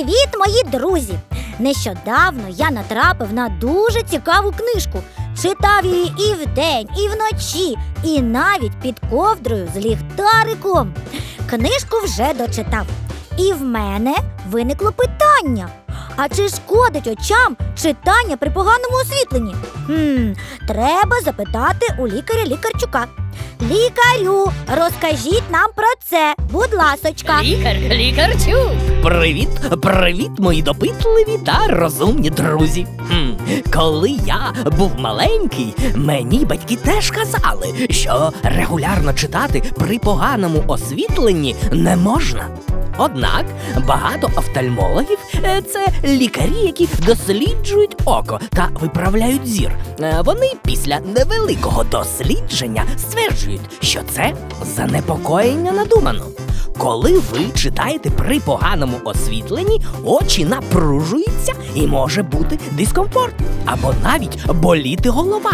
Привіт, мої друзі! Нещодавно я натрапив на дуже цікаву книжку. Читав її і вдень, і вночі, і навіть під ковдрою з ліхтариком. Книжку вже дочитав. І в мене виникло питання: а чи шкодить очам читання при поганому освітленні? Хм, треба запитати у лікаря лікарчука. Лікарю, розкажіть нам про це, будь ласочка. Лікар, лікарчук. Привіт, привіт, мої допитливі та розумні друзі. Хм, коли я був маленький, мені батьки теж казали, що регулярно читати при поганому освітленні не можна. Однак багато офтальмологів е, це лікарі, які досліджують око та виправляють зір. Е, Вони після невеликого дослідження стверджують, що це занепокоєння надумано. Коли ви читаєте при поганому освітленні, очі напружуються і може бути дискомфорт або навіть боліти голова.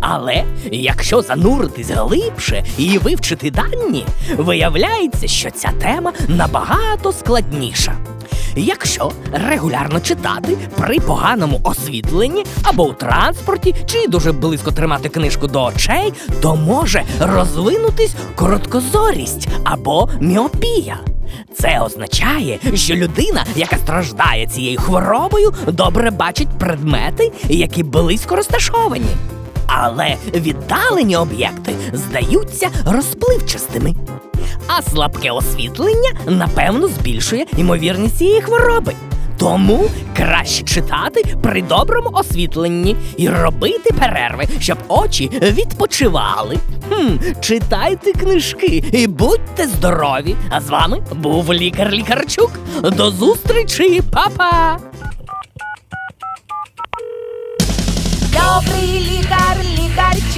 Але якщо зануритись глибше і вивчити дані, виявляється, що ця тема набагато складніша. Якщо регулярно читати при поганому освітленні або у транспорті, чи дуже близько тримати книжку до очей, то може розвинутись короткозорість або міопія. Це означає, що людина, яка страждає цією хворобою, добре бачить предмети, які близько розташовані. Але віддалені об'єкти здаються розпливчастими. А слабке освітлення, напевно, збільшує ймовірність цієї хвороби. Тому краще читати при доброму освітленні і робити перерви, щоб очі відпочивали. Хм, читайте книжки і будьте здорові. А з вами був лікар Лікарчук. До зустрічі, па-па! Добрий